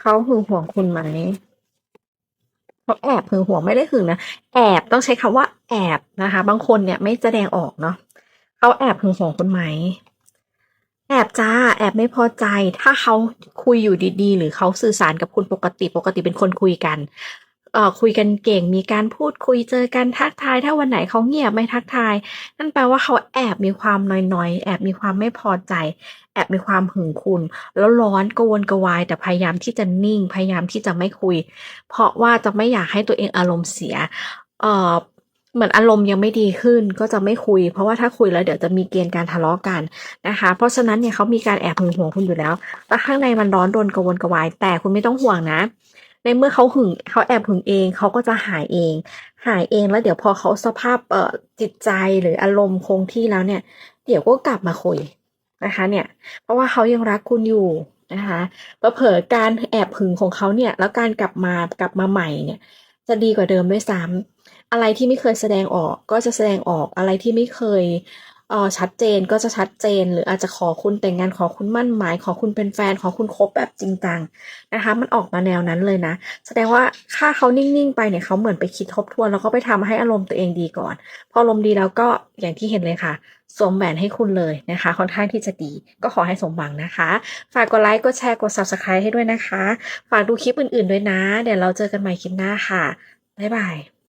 เขาหึงหวงคุณไหมเขาแอบหึงหวงไม่ได้หึงนะแอบต้องใช้คำว่า แอบนะคะ บางคนเนี่ยไม่แสดงออกเนาะเขาแอบหึงหวงคุณไหมแอบจ้าแอบไม่พอใจถ้าเขาคุยอยู่ดีๆ หรือเขาสื่อสารกับคุณปกติปกติเป็นคนคุยกัน คุยกันเก่ง มีการพูดคุยเจอกันทักทาย ถ้าวันไหนเขาเงียบไม่ทักทาย นั่นแปลว่าเขาแอบมีความน้อยๆ แอบมีความไม่พอใจ แอบมีความหึงคุณ แล้วร้อนกวนกวาย แต่พยายามที่จะนิ่ง พยายามที่จะไม่คุย เพราะว่าจะไม่อยากให้ตัวเองอารมณ์เสีย เอ่อเหมือนอารมณ์ยังไม่ดีขึ้นก็จะไม่คุย เพราะว่าถ้าคุยแล้วเดี๋ยวจะมีเกณฑ์การทะเลาะกันนะคะ เพราะฉะนั้นเนี่ยเขามีการแอบหึงหวงคุณอยู่แล้วแล้วข้างในมันร้อนรนกวนกวาย แต่คุณไม่ต้องห่วงนะ ในเมื่อเขาหึงเขาแอบหึงเองเขาก็จะหายเอง หายเองแล้วเดี๋ยวพอเขาสภาพเอ่อจิตใจหรืออารมณ์คงที่แล้วเนี่ย เดี๋ยวก็กลับมาคุยนะคะเนี่ย เพราะว่าเขายังรักคุณอยู่นะคะเผลอการแอบหึงของเขาเนี่ย แล้วการกลับมากลับมาใหม่เนี่ย จะดีกว่าเดิมด้วยซ้ำอะไรที่ไม่เคยแสดงออกก็จะแสดงออกอะไรที่ไม่เคย เออชัดเจนก็จะชัดเจน หรืออาจจะขอคุณแต่งงานขอคุณมั่นหมาย ขอคุณเป็นแฟน ขอคุณคบแบบจริงจังนะคะ มันออกมาแนวนั้นเลยนะ แสดงว่าถ้าเขานิ่งๆไปเนี่ยเขาเหมือนไปคิดทบทวน แล้วก็ไปทำให้อารมณ์ตัวเองดีก่อน พออารมณ์ดีแล้วก็อย่างที่เห็นเลยค่ะสวมแหวนให้คุณเลยนะคะ ค่อนข้างที่จะดีก็ขอให้สมหวังนะคะ ฝากกดไลค์กดแชร์กด subscribe ให้ด้วยนะคะ ฝากดูคลิปอื่นๆด้วยนะ เดี๋ยวเราเจอกันใหม่คลิปหน้าค่ะบ๊ายบาย